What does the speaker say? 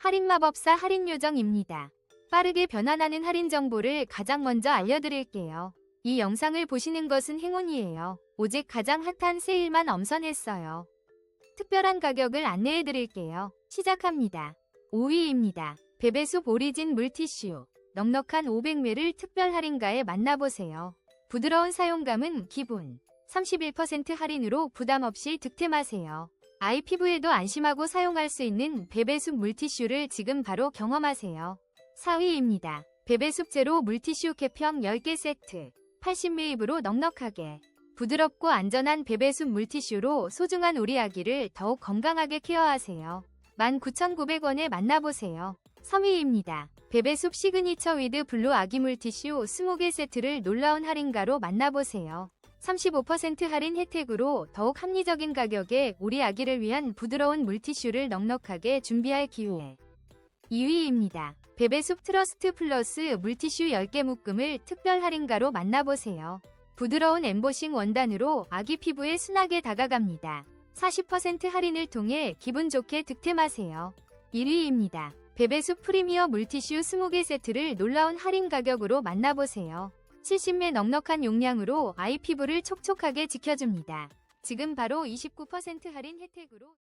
할인 마법사 할인 요정입니다. 빠르게 변환하는 할인 정보를 가장 먼저 알려드릴게요. 이 영상을 보시는 것은 행운이에요. 오직 가장 핫한 세일만 엄선했어요. 특별한 가격을 안내해드릴게요. 시작합니다. 5위입니다. 베베숲 오리진 물티슈. 넉넉한 500ml 특별 할인가에 만나보세요. 부드러운 사용감은 기본. 31% 할인으로 부담 없이 득템하세요. 아이 피부에도 안심하고 사용할 수 있는 베베숲 물티슈를 지금 바로 경험하세요. 4위입니다. 베베숲 제로 물티슈 개평 10개 세트. 80매입으로 넉넉하게. 부드럽고 안전한 베베숲 물티슈로 소중한 우리 아기를 더욱 건강하게 케어하세요. 19,900원에 만나보세요. 3위입니다. 베베숲 시그니처 위드 블루 아기 물티슈 20개 세트를 놀라운 할인가로 만나보세요. 35% 할인 혜택으로 더욱 합리적인 가격에 우리 아기를 위한 부드러운 물티슈를 넉넉하게 준비할 기회. 2위입니다. 베베숲 트러스트 플러스 물티슈 10개 묶음을 특별 할인가로 만나보세요. 부드러운 엠보싱 원단으로 아기 피부에 순하게 다가갑니다. 40% 할인을 통해 기분 좋게 득템하세요. 1위입니다. 베베숲 프리미어 물티슈 20개 세트를 놀라운 할인 가격으로 만나보세요. 70매 넉넉한 용량으로 아이 피부를 촉촉하게 지켜줍니다. 지금 바로 29% 할인 혜택으로